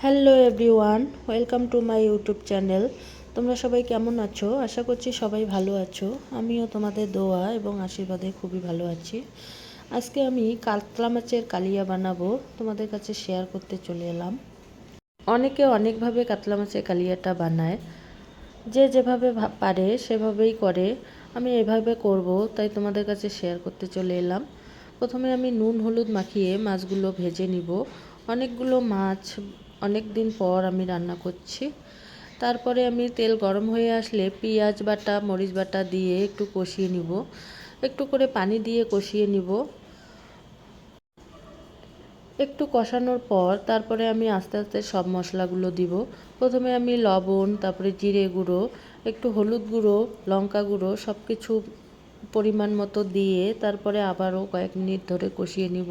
Hello everyone welcome to my YouTube channel তোমরা সবাই কেমন আছো? আশা করছি সবাই ভালো আছো। আমিও তোমাদের দোয়া এবং আশীর্বাদে খুবই ভালো আছি। আজকে আমি কাতলা মাছের কালিয়া বানাবো। তোমাদের কাছে শেয়ার করতে চলে এলাম। অনেকে অনেকভাবে কাতলা মাছের কালিয়াটা বানায়। যে যেভাবে পারে, সেভাবেই করে। আমি এভাবে করব, তাই তোমাদের কাছে শেয়ার করতে চলে এলাম। প্রথমে আমি নুন, হলুদ মাখিয়ে মাছগুলো ভেজে নিব। অনেকগুলো মাছ অনেক দিন পর আমি রান্না করছি। তারপরে আমি তেল গরম হয়ে আসলে পেঁয়াজ বাটা, মরিচ বাটা দিয়ে একটু কষিয়ে নিব। একটু করে পানি দিয়ে কষিয়ে নিব। একটু কষানোর পর তারপরে আমি আস্তে আস্তে সব মশলাগুলো দিব। প্রথমে আমি লবণ, তারপরে জিরে গুঁড়ো, একটু হলুদ গুঁড়ো, লঙ্কা গুঁড়ো সব কিছু পরিমাণ মতো দিয়ে তারপরে আবারও কয়েক মিনিট ধরে কষিয়ে নিব।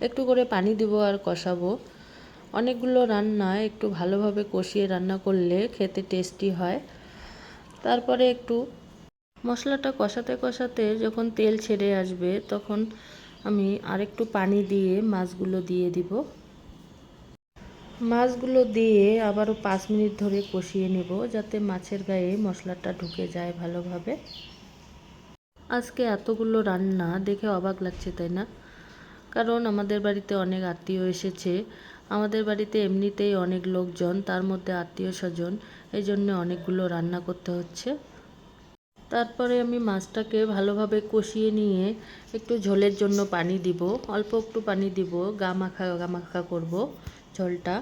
একটু করে পানি দিব আর কষাবো। অনেকগুলো রান্না একটু ভালোভাবে কষিয়ে রান্না করলে খেতে টেস্টি হয়। তারপরে একটু মশলাটা কষাতে কষাতে যখন তেল ছেড়ে আসবে তখন আমি আরেকটু পানি দিয়ে মাছগুলো দিয়ে দিব। মাছগুলো দিয়ে আবারও পাঁচ মিনিট ধরে কষিয়ে নেব যাতে মাছের গায়ে মশলাটা ঢুকে যায় ভালোভাবে। আজকে এতগুলো রান্না দেখে অবাক লাগছে, তাই না? কারণ আমাদের বাড়িতে অনেক আত্মীয় এসেছে। আমাদের বাড়িতে এমনিতেই অনেক লোকজন, তার মধ্যে আত্মীয় স্বজন, এই জন্য অনেকগুলো রান্না করতে হচ্ছে। তারপরে আমি মাছটাকে ভালোভাবে কষিয়ে নিয়ে একটু ঝোলের জন্য পানি দিব। অল্প একটু পানি দিব, গা মাখা গা মাখা করব ঝোলটা।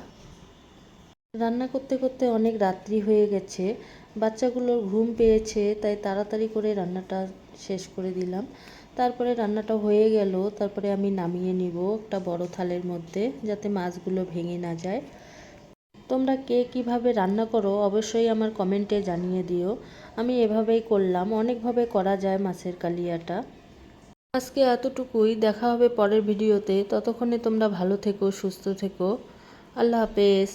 রান্না করতে করতে অনেক রাত্রি হয়ে গেছে, বাচ্চাগুলোর ঘুম পেয়েছে, তাই তাড়াতাড়ি করে রান্নাটা শেষ করে দিলাম। তারপরে রান্নাটা হয়ে গেল। তারপরে আমি নামিয়ে নিব একটা বড় থালের মধ্যে যাতে মাছগুলো ভেঙে না যায়। তোমরা কে কীভাবে রান্না করো অবশ্যই আমার কমেন্টে জানিয়ে দিও। আমি এভাবেই করলাম, অনেকভাবে করা যায় মাছের কালিয়াটা। আজকে এতটুকুই, দেখা হবে পরের ভিডিওতে। ততক্ষণে তোমরা ভালো থেকো, সুস্থ থেকো। আল্লাহ হাফেজ।